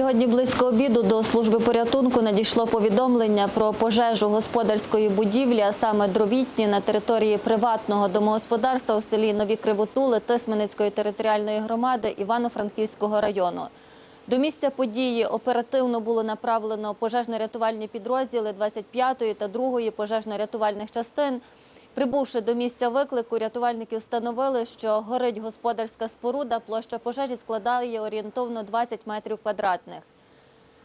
Сьогодні близько обіду до служби порятунку надійшло повідомлення про пожежу господарської будівлі, а саме дровітні на території приватного домогосподарства у селі Нові Кривотули Тисменицької територіальної громади Івано-Франківського району. До місця події оперативно було направлено пожежно-рятувальні підрозділи 25-ї та 2-ї пожежно-рятувальних частин. Прибувши до місця виклику, рятувальники встановили, що горить господарська споруда, площа пожежі складає орієнтовно 20 метрів квадратних.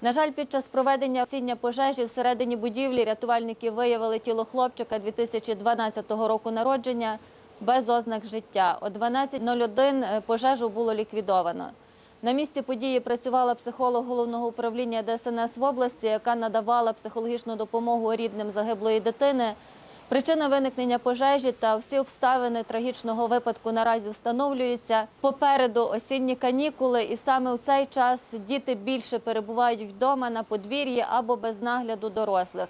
На жаль, під час проведення осіння пожежі всередині будівлі рятувальники виявили тіло хлопчика 2012 року народження без ознак життя. О 12.01 пожежу було ліквідовано. На місці події працювала психолог головного управління ДСНС в області, яка надавала психологічну допомогу рідним загиблої дитини. Причина виникнення пожежі та всі обставини трагічного випадку наразі встановлюються. Попереду осінні канікули, і саме в цей час діти більше перебувають вдома на подвір'ї або без нагляду дорослих.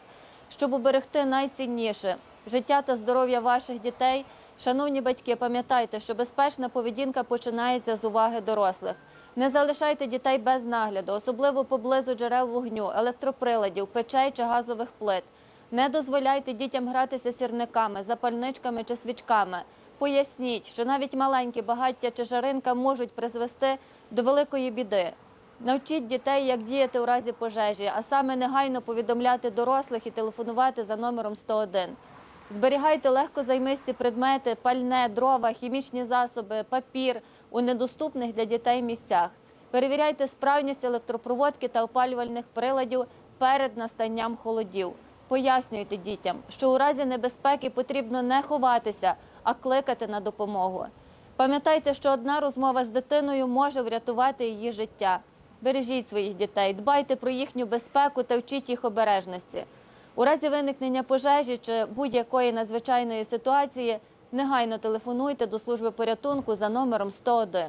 Щоб уберегти найцінніше життя та здоров'я ваших дітей. Шановні батьки, пам'ятайте, що безпечна поведінка починається з уваги дорослих. Не залишайте дітей без нагляду, особливо поблизу джерел вогню, електроприладів, печей чи газових плит. Не дозволяйте дітям гратися сірниками, запальничками чи свічками. Поясніть, що навіть маленькі багаття чи жаринка можуть призвести до великої біди. Навчіть дітей, як діяти у разі пожежі, а саме негайно повідомляти дорослих і телефонувати за номером 101. Зберігайте легкозаймисті предмети, пальне, дрова, хімічні засоби, папір у недоступних для дітей місцях. Перевіряйте справність електропроводки та опалювальних приладів перед настанням холодів. Пояснюйте дітям, що у разі небезпеки потрібно не ховатися, а кликати на допомогу. Пам'ятайте, що одна розмова з дитиною може врятувати її життя. Бережіть своїх дітей, дбайте про їхню безпеку та вчіть їх обережності. У разі виникнення пожежі чи будь-якої надзвичайної ситуації негайно телефонуйте до служби порятунку за номером 101.